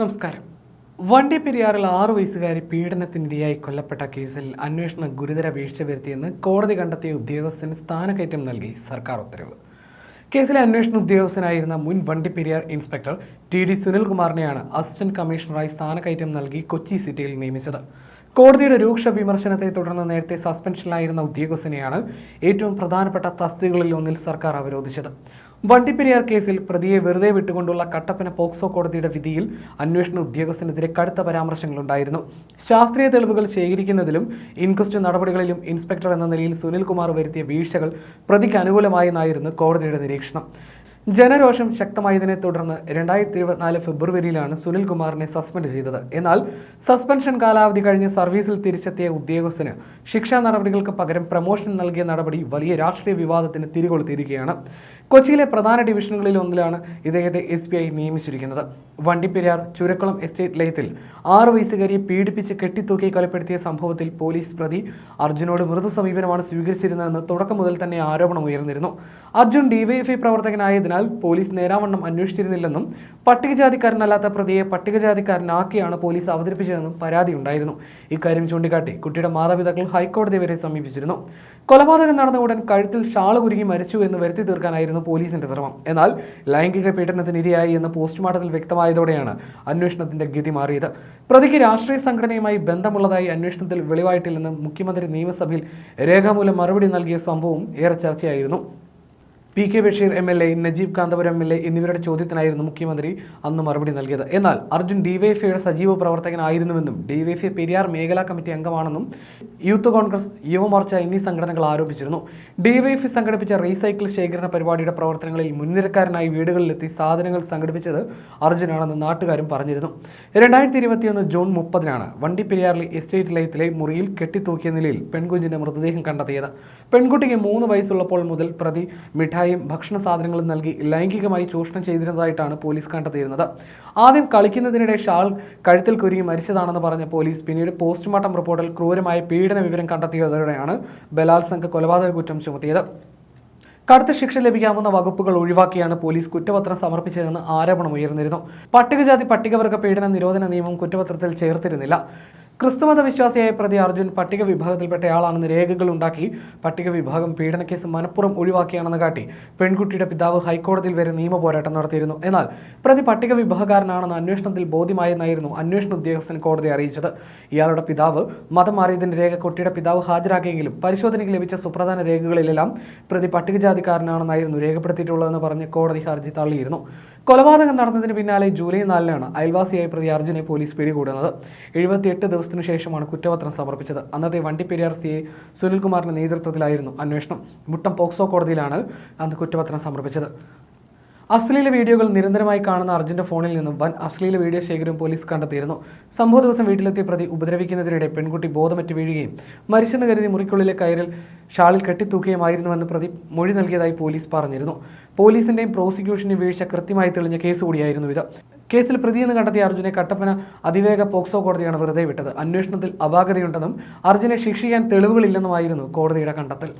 നമസ്കാരം. വണ്ടിപ്പെരിയാറിൽ ആറു വയസ്സുകാരി പീഡനത്തിനിരയായി കൊല്ലപ്പെട്ട കേസിൽ അന്വേഷണം ഗുരുതര വീഴ്ച വരുത്തിയെന്ന് കോടതി കണ്ടെത്തിയ ഉദ്യോഗസ്ഥന് സ്ഥാനക്കയറ്റം നൽകി സർക്കാർ ഉത്തരവ്. കേസിലെ അന്വേഷണ ഉദ്യോഗസ്ഥനായിരുന്ന മുൻ വണ്ടിപ്പെരിയാർ ഇൻസ്പെക്ടർ ടി ഡി സുനിൽകുമാറിനെയാണ് അസിസ്റ്റന്റ് കമ്മീഷണറായി സ്ഥാനക്കയറ്റം നൽകി കൊച്ചി സിറ്റിയിൽ നിയമിച്ചത്. കോടതിയുടെ രൂക്ഷ വിമർശനത്തെ തുടർന്ന് നേരത്തെ സസ്പെൻഷനിലായിരുന്ന ഉദ്യോഗസ്ഥനെയാണ് ഏറ്റവും പ്രധാനപ്പെട്ട തസ്തികകളിൽ ഒന്നിൽ സർക്കാർ അവരോധിച്ചത്. വണ്ടിപ്പെരിയാർ കേസിൽ പ്രതിയെ വെറുതെ വിട്ടുകൊണ്ടുള്ള കട്ടപ്പന പോക്സോ കോടതിയുടെ വിധിയിൽ അന്വേഷണ ഉദ്യോഗസ്ഥനെതിരെ കടുത്ത പരാമർശങ്ങളുണ്ടായിരുന്നു. ശാസ്ത്രീയ തെളിവുകൾ ശേഖരിക്കുന്നതിലും ഇൻക്വസ്റ്റ് നടപടികളിലും ഇൻസ്പെക്ടർ എന്ന നിലയിൽ സുനിൽകുമാർ വരുത്തിയ വീഴ്ചകൾ പ്രതിക്ക് അനുകൂലമായെന്നായിരുന്നു കോടതിയുടെ നിരീക്ഷണം. ജനരോഷം ശക്തമായതിനെ തുടർന്ന് രണ്ടായിരത്തി ഇരുപത്തിനാല് ഫെബ്രുവരിയിലാണ് സുനിൽ കുമാറിനെ സസ്പെൻഡ് ചെയ്തത്. എന്നാൽ സസ്പെൻഷൻ കാലാവധി കഴിഞ്ഞ് സർവീസിൽ തിരിച്ചെത്തിയ ഉദ്യോഗസ്ഥന് ശിക്ഷാ നടപടികൾക്ക് പകരം പ്രമോഷൻ നൽകിയ നടപടി വലിയ രാഷ്ട്രീയ വിവാദത്തിന് തിരികൊളുത്തിയിരിക്കുകയാണ്. കൊച്ചിയിലെ പ്രധാന ഡിവിഷനുകളിൽ ഒന്നിലാണ് ഇദ്ദേഹത്തെ എസ് ബി ഐ നിയമിച്ചിരിക്കുന്നത്. വണ്ടിപ്പെരിയാർ ചുരക്കുളം എസ്റ്റേറ്റ് ലയത്തിൽ ആറു വയസ്സുകാരിയെ പീഡിപ്പിച്ച് കെട്ടിത്തൂക്കി കൊലപ്പെടുത്തിയ സംഭവത്തിൽ പോലീസ് പ്രതി അർജുനോട് മൃദു സമീപനമാണ് സ്വീകരിച്ചിരുന്നതെന്ന് തുടക്കം മുതൽ തന്നെ ആരോപണം ഉയർന്നിരുന്നു. അർജുൻ ഡിവൈഎഫ്ഐ പ്രവർത്തകനായതിനാൽ പോലീസ് നേരാവണ്ണം അന്വേഷിച്ചിരുന്നില്ലെന്നും പട്ടികജാതിക്കാരനല്ലാത്ത പ്രതിയെ പട്ടികജാതിക്കാരനാക്കിയാണ് പോലീസ് അവതരിപ്പിച്ചതെന്നും പരാതിയുണ്ടായിരുന്നു ഇക്കാര്യം ചൂണ്ടിക്കാട്ടി കുട്ടിയുടെ മാതാപിതാക്കൾ ഹൈക്കോടതി വരെ സമീപിച്ചിരുന്നു. കൊലപാതകം നടന്ന ഉടൻ കഴുത്തിൽ ഷാൾ കുരുങ്ങി മരിച്ചു എന്ന് വരുത്തി തീർക്കാനായിരുന്നു പോലീസിന്റെ ശ്രമം. എന്നാൽ ലൈംഗിക പീഡനത്തിന് ഇരയായി എന്ന് പോസ്റ്റ്മോർട്ടത്തിൽ വ്യക്തമായതോടെയാണ് അന്വേഷണത്തിന്റെ ഗതി മാറിയത്. പ്രതിക്ക് രാഷ്ട്രീയ സംഘടനയുമായി ബന്ധമുള്ളതായി അന്വേഷണത്തിൽ വെളിവായിട്ടില്ലെന്ന് മുഖ്യമന്ത്രി നിയമസഭയിൽ രേഖാമൂലം മറുപടി നൽകിയ സംഭവം ഏറെ ചർച്ചയായിരുന്നു. P K Basheer M L A Najeeb Kanthapuram M L A എന്നിവരുടെ ചോദ്യത്തിനായിരുന്നു മുഖ്യമന്ത്രി അന്ന് മറുപടി നൽകിയത്. എന്നാൽ അർജുൻ ഡിവൈഎഫ്ഐയുടെ സജീവ പ്രവർത്തകനായിരുന്നുവെന്നും ഡിവൈഎഫ്ഐ പെരിയാർ മേഖലാ കമ്മിറ്റി അംഗമാണെന്നും യൂത്ത് കോൺഗ്രസ് യുവമോർച്ച എന്നീ സംഘടനകൾ ആരോപിച്ചിരുന്നു. ഡിവൈഎഫ്ഐ സംഘടിപ്പിച്ച റീസൈക്കിൾ ശേഖരണ പരിപാടിയുടെ പ്രവർത്തനങ്ങളിൽ മുൻനിരക്കാരനായി വീടുകളിലെത്തി സാധനങ്ങൾ സംഘടിപ്പിച്ചത് അർജുനാണെന്ന് നാട്ടുകാരും പറഞ്ഞിരുന്നു. രണ്ടായിരത്തി ഇരുപത്തിയൊന്ന് ജൂൺ മുപ്പതിനാണ് വണ്ടിപ്പെരിയാറിലെ എസ്റ്റേറ്റ് ലയത്തിലെ മുറിയിൽ കെട്ടിത്തൂക്കിയ നിലയിൽ പെൺകുഞ്ഞിന്റെ മൃതദേഹം കണ്ടെത്തിയത്. പെൺകുട്ടിക്ക് മൂന്ന് വയസ്സുള്ളപ്പോൾ മുതൽ പ്രതി മിഠായും ഭക്ഷണ സാധനങ്ങളും നൽകി ലൈംഗികമായി ചൂഷണം ചെയ്തിരുന്നതായിട്ടാണ് പോലീസ് കണ്ടെത്തിയിരുന്നത്. ആദ്യം കളിക്കുന്നതിനിടെ ഷാൾ കഴുത്തിൽ കുരുങ്ങി മരിച്ചതാണെന്ന് പറഞ്ഞ പോലീസ് പിന്നീട് പോസ്റ്റ്മോർട്ടം റിപ്പോർട്ടിൽ ക്രൂരമായ പീഡന വിവരം കണ്ടെത്തിയതോടെയാണ് ബലാത്സംഗ കൊലപാതക കുറ്റം ചുമത്തിയത്. കടുത്ത ശിക്ഷ ലഭിക്കാവുന്ന വകുപ്പുകൾ ഒഴിവാക്കിയാണ് പോലീസ് കുറ്റപത്രം സമർപ്പിച്ചതെന്ന് ആരോപണം ഉയർന്നിരുന്നു പട്ടികജാതി പട്ടികവർഗ പീഡന നിരോധന നിയമം കുറ്റപത്രത്തിൽ ചേർത്തിരുന്നില്ല. ക്രിസ്തുമത വിശ്വാസിയായ പ്രതി അർജുൻ പട്ടിക വിഭാഗത്തിൽപ്പെട്ടയാളാണെന്ന് രേഖകൾ ഉണ്ടാക്കി പട്ടിക വിഭാഗം പീഡനക്കേസ് മനഃപ്പുറം ഒഴിവാക്കിയാണെന്ന് കാട്ടി പെൺകുട്ടിയുടെ പിതാവ് ഹൈക്കോടതിയിൽ വരെ നിയമ പോരാട്ടം നടത്തിയിരുന്നു. എന്നാൽ പ്രതി പട്ടിക വിഭാഗക്കാരനാണെന്ന് അന്വേഷണത്തിൽ ബോധ്യമായെന്നായിരുന്നു അന്വേഷണ ഉദ്യോഗസ്ഥൻ കോടതി അറിയിച്ചത്. ഇയാളുടെ പിതാവ് മതം മാറിയതിന്റെ രേഖ കുട്ടിയുടെ പിതാവ് ഹാജരാക്കിയെങ്കിലും പരിശോധനയ്ക്ക് ലഭിച്ച സുപ്രധാന രേഖകളിലെല്ലാം പ്രതി പട്ടികജാതിക്കാരനാണെന്നായിരുന്നു രേഖപ്പെടുത്തിയിട്ടുള്ളതെന്ന് പറഞ്ഞ് കോടതി ഹർജി തള്ളിയിരുന്നു. കൊലപാതകം നടന്നതിന് പിന്നാലെ ജൂലൈ നാലിനാണ് അയൽവാസിയായ പ്രതി അർജുനെ പോലീസ് പിടികൂടുന്നത്. എഴുപത്തിയെട്ട് ദിവസത്തിനു ശേഷമാണ് കുറ്റപത്രം സമർപ്പിച്ചത്. അന്നത്തെ വണ്ടിപ്പെരിയാർ സി ഐ സുനിൽകുമാറിന്റെ നേതൃത്വത്തിലായിരുന്നു അന്വേഷണം. മുട്ടം പോക്സോ കോടതിയിലാണ് അന്ന് കുറ്റപത്രം സമർപ്പിച്ചത്. അശ്ലീല വീഡിയോകൾ നിരന്തരമായി കാണുന്ന അർജുന്റെ ഫോണിൽ നിന്നും വൻ അശ്ലീല വീഡിയോ ശേഖരം പോലീസ് കണ്ടെത്തിയിരുന്നു. സംഭവ ദിവസം വീട്ടിലെത്തിയ പ്രതി ഉപദ്രവിക്കുന്നതിനിടെ പെൺകുട്ടി ബോധമറ്റ് വീഴുകയും മരിച്ചെന്ന് കരുതി മുറിക്കുള്ളിലെ കയറിൽ ഷാളിൽ കെട്ടിത്തൂക്കുകയുമായിരുന്നുവെന്ന് പ്രതി മൊഴി നൽകിയതായി പോലീസ് പറഞ്ഞിരുന്നു. പോലീസിന്റെയും പ്രോസിക്യൂഷന്റെയും വീഴ്ച കൃത്യമായി തെളിഞ്ഞ കേസ് കൂടിയായിരുന്നു ഇത്. കേസിൽ പ്രതിയെന്ന് കണ്ടെത്തിയ അർജുനെ കട്ടപ്പന അതിവേഗ പോക്സോ കോടതിയാണ് വെറുതെ വിട്ടത്. അന്വേഷണത്തിൽ അപാകതയുണ്ടെന്നും അർജുനെ ശിക്ഷിക്കാൻ തെളിവുകളില്ലെന്നുമായിരുന്നു കോടതിയുടെ കണ്ടെത്തൽ.